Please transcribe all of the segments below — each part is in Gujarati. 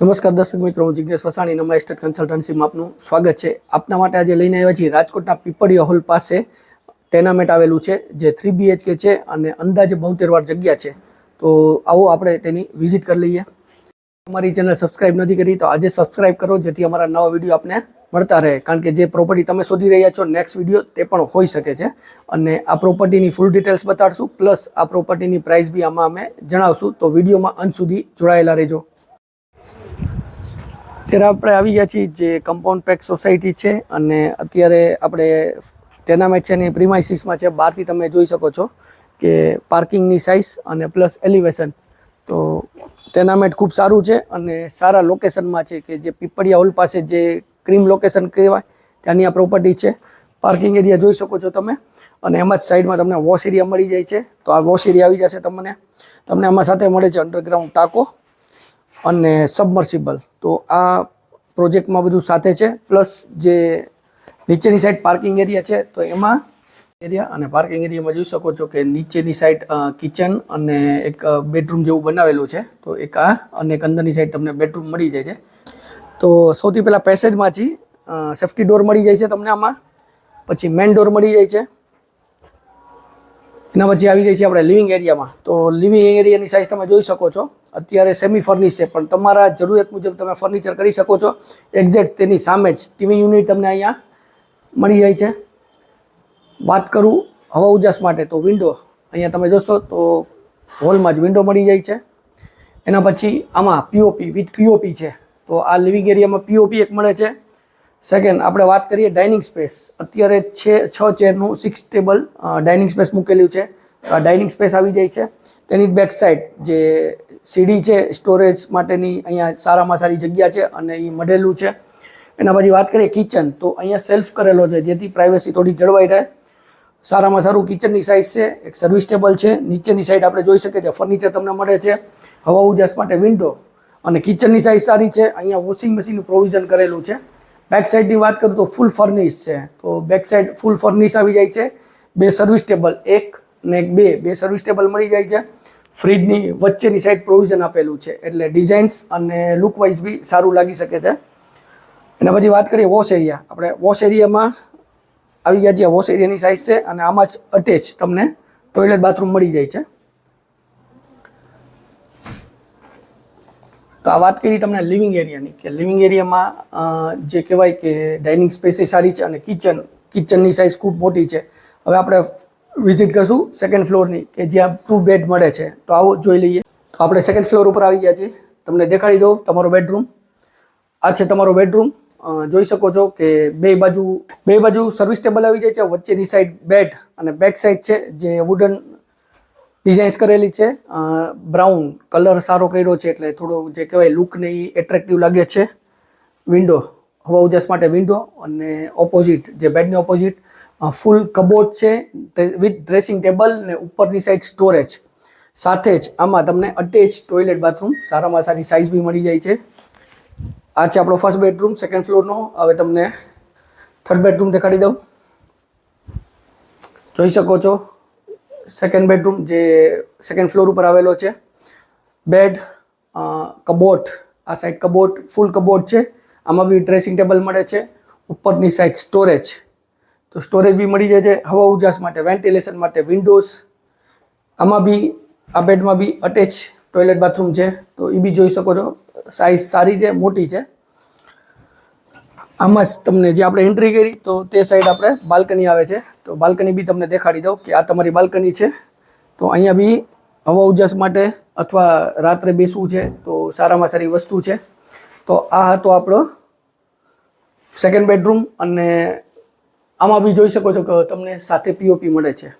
નમસ્કાર દર્શક મિત્રો, હું જિજ્ઞેશ વસાણી નમા એસ્ટેટ કન્સલ્ટન્સીમાં આપનું સ્વાગત છે. આપના માટે આજે લઈને આવ્યા છીએ રાજકોટના પીપળિયા હોલ પાસે ટેનામેન્ટ આવેલું છે, જે થ્રી બીએચકે છે અને અંદાજે બોતેર વાર જગ્યા છે. તો આવો આપણે તેની વિઝિટ કરી લઈએ. અમારી ચેનલ સબસ્ક્રાઇબ નથી કરી, તો આજે સબસ્ક્રાઇબ કરો, જેથી અમારા નવા વીડિયો આપને મળતા રહે. કારણ કે જે પ્રોપર્ટી તમે શોધી રહ્યા છો નેક્સ્ટ વીડિયો તે પણ હોઈ શકે છે. અને આ પ્રોપર્ટીની ફૂલ ડિટેલ્સ બતાડશું પ્લસ આ પ્રોપર્ટીની પ્રાઇસ બી આમાં અમે જણાવશું. તો વિડીયોમાં અંત સુધી જોડાયેલા રહેજો. અત્યારે આપણે આવી ગયા છીએ જે કમ્પાઉન્ડ પેક સોસાયટી છે અને અત્યારે આપણે ટેનામેટ છે એની પ્રિમાઇસીસમાં છે, બહારથી તમે જોઈ શકો છો કે પાર્કિંગની સાઇઝ અને પ્લસ એલિવેશન તો ટેનામેટ ખૂબ સારું છે અને સારા લોકેશનમાં છે કે જે પીપળિયા હોલ પાસે જે ક્રીમ લોકેશન કહેવાય, ત્યાંની આ પ્રોપર્ટી છે. પાર્કિંગ એરિયા જોઈ શકો છો તમે અને એમાં જ સાઈડમાં તમને વોશ એરિયા મળી જાય છે. તો આ વોશ એરિયા આવી જશે તમને. તમને આમાં સાથે મળે છે અંડરગ્રાઉન્ડ ટાંકો. અને સબમર્સિબલ તો આ પ્રોજેક્ટમાં બધું સાથે છે પ્લસ જે નીચેની સાઈડ પાર્કિંગ એરિયા છે, તો એમાં એરિયા અને પાર્કિંગ એરિયામાં જોઈ શકો છો કે નીચેની સાઈડ કિચન અને એક બેડરૂમ જેવું બનાવેલું છે. તો એક આ અને એક અંદરની સાઈડ તમને બેડરૂમ મળી જાય છે. તો સૌથી પહેલાં પેસેજમાંથી સેફ્ટી ડોર મળી જાય છે તમને આમાં. પછી મેન ડોર મળી જાય છે. એના પછી આવી જાય છે આપણે લિવિંગ એરિયામાં. તો લિવિંગ એરિયાની સાઇઝ તમે જોઈ શકો છો. અત્યારે સેમી ફર્નિશ છે, પણ તમારા જરૂરિયાત મુજબ તમે ફર્નિચર કરી શકો છો. એક્ઝેક્ટ તેની સામે જ ટીવી યુનિટ તમને અહીંયા મળી જાય છે. વાત કરું હવા ઉજાસ માટે, તો વિન્ડો અહીંયા તમે જોશો તો હોલમાં જ વિન્ડો મળી જાય છે. એના પછી આમાં પીઓપી વિથ પીઓપી છે. તો આ લિવિંગ એરિયામાં પીઓપી એક મળે છે. સેકન્ડ આપણે વાત કરીએ ડાઇનિંગ સ્પેસ અત્યારે છે, છ ચેરનું સિક્સ ટેબલ ડાઇનિંગ સ્પેસ મૂકેલું છે. ડાઇનિંગ સ્પેસ આવી જાય છે. તેની બેક સાઈડ જે સીડી છે સ્ટોરેજ માટેની અહીંયા સારામાં સારી જગ્યા છે અને એ મઢેલું છે. એના પછી વાત કરીએ કિચન તો અહીંયા સેલ્ફ કરેલો છે, જેથી પ્રાઇવેસી થોડી જળવાઈ રહે. સારામાં સારું કિચનની સાઇઝ છે, એક સર્વિસ ટેબલ છે. નીચેની સાઈડ આપણે જોઈ શકીએ છીએ ફર્નિચર તમને મળે છે, હવા ઉજાસ માટે વિન્ડો અને કિચનની સાઇઝ સારી છે, અહીંયા વોશિંગ મશીનનું પ્રોવિઝન કરેલું છે. બેક સાઈડની વાત કરું તો ફૂલ ફર્નિશ છે. તો બેક સાઈડ ફૂલ ફર્નિશ આવી જાય છે. બે સર્વિસ ટેબલ એક ને બે. બે સર્વિસ ટેબલ મળી જાય છે. ફ્રીજની વચ્ચેની સાઈડ પ્રોવિઝન આપેલું છે. એટલે ડિઝાઇન્સ અને લુકવાઇઝ બી સારું લાગી શકે છે. એના પછી વાત કરીએ વોશ એરિયા આપણે વોશ એરિયામાં આવી ગયા છે. વોશ એરિયાની સાઇઝ છે અને આમાં જ અટેચ તમને ટોયલેટ બાથરૂમ મળી જાય છે. તો આ વાત કરી તમને લિવિંગ એરિયાની, કે લિવિંગ એરિયામાં જે કહેવાય કે ડાઇનિંગ સ્પેસ સારી છે અને કિચન, કિચનની સાઇઝ ખૂબ મોટી છે. હવે આપણે વિઝિટ કરશું સેકન્ડ ફ્લોરની કે જ્યાં ટુ બેડ મળે છે. તો આવો જોઈ લઈએ. તો આપણે સેકન્ડ ફ્લોર ઉપર આવી ગયા છીએ. તમને દેખાડી દઉં તમારો બેડરૂમ આ છે તમારો બેડરૂમ જોઈ શકો છો કે બે બાજુ બે બાજુ સર્વિસ ટેબલ આવી જાય છે. વચ્ચેની સાઈડ બેડ અને બેક સાઈડ છે, જે વુડન ડિઝાઇન્સ કરેલી છે. બ્રાઉન કલર સારો કર્યો છે એટલે થોડો જે કહેવાય લુકને એ એટ્રેક્ટિવ લાગે છે. વિન્ડો હવા ઉજાસ માટે વિન્ડો અને ઓપોઝિટ જે બેડની ઓપોઝિટ ફૂલ કબોર્ડ છે વિથ ડ્રેસિંગ ટેબલ ને ઉપરની સાઈડ સ્ટોરેજ સાથે જ આમાં તમને અટેચ ટોયલેટ બાથરૂમ સારામાં સારી સાઇઝ બી મળી જાય છે. આ છે આપણો ફર્સ્ટ બેડરૂમ સેકન્ડ ફ્લોરનો હવે તમને થર્ડ બેડરૂમ દેખાડી દઉં. જોઈ શકો છો. સેકન્ડ બેડરૂમ જે સેકન્ડ ફ્લોર ઉપર આવેલો છે. બેડ કબોટ આ સાઈડ કબોટ ફૂલ કબોટ છે. આમાં બી ડ્રેસિંગ ટેબલ મળે છે. ઉપરની સાઈડ સ્ટોરેજ તો સ્ટોરેજ બી મળી જાય છે હવા ઉજાસ માટે વેન્ટિલેશન માટે વિન્ડોઝ આમાં બી, આ બેડમાં બી અટેચ ટોયલેટ બાથરૂમ છે. તો એ બી જોઈ શકો છો. સાઇઝ સારી છે, મોટી છે. આમાં જ તમને જે આપણે એન્ટ્રી કરી, તો તે સાઈડ આપણે બાલ્કની આવે છે. તો બાલ્કની બી તમને દેખાડી દઉં કે આ તમારી બાલ્કની છે. તો અહીંયા બી હવા ઉજાસ માટે અથવા રાત્રે બેસવું છે, તો સારામાં સારી વસ્તુ છે. તો આ હતો આપણો સેકન્ડ બેડરૂમ અને આમાં બી જોઈ શકો છો કે તમને સાથે પીઓપી મળે છે.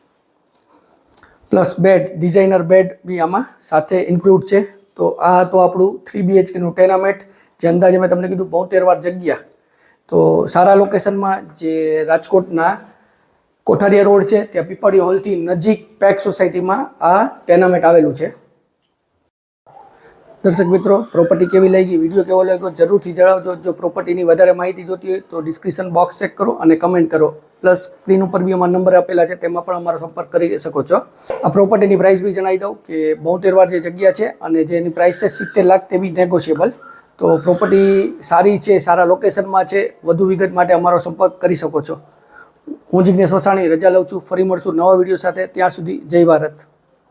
પ્લસ બેડ ડિઝાઇનર બેડ બી આમાં સાથે ઇન્ક્લુડ છે. તો આ હતું આપણું થ્રી બીએચકેનું ટેનામેટ જે અંદાજે મેં તમને કીધું, બોતેર વાર જગ્યા. તો સારા લોકેશનમાં જે રાજકોટના કોઠારિયા રોડ છે, ત્યાં પીપળી હોલથી નજીક પેક સોસાયટીમાં આ ટેનામેન્ટ આવેલું છે. દર્શક મિત્રો પ્રોપર્ટી કેવી લાગી વીડિયો કેવો લાગ્યો, જરૂરથી જણાવજો. જો પ્રોપર્ટીની વધારે માહિતી જોતી હોય તો ડિસ્ક્રિપ્શન બોક્સ ચેક કરો અને કમેન્ટ કરો. પ્લસ સ્ક્રીન ઉપર બી અમારા નંબર આપેલા છે, તેમાં પણ અમારો સંપર્ક કરી શકો છો. આ પ્રોપર્ટીની પ્રાઇસ બી જણાવી દઉં કે બોતેર વાર જે જગ્યા છે અને જેની પ્રાઇસ છે સિત્તેર લાખ, તે બી નેગોશિયેબલ તો પ્રોપર્ટી સારી છે, સારા લોકેશનમાં છે, વધુ વિગત માટે અમારો સંપર્ક કરી શકો છો. હું જિજ્ઞેશ વસાણી, રજા લઉં છું. ફરી મળશું નવા વીડિયો સાથે. ત્યાં સુધી જય ભારત.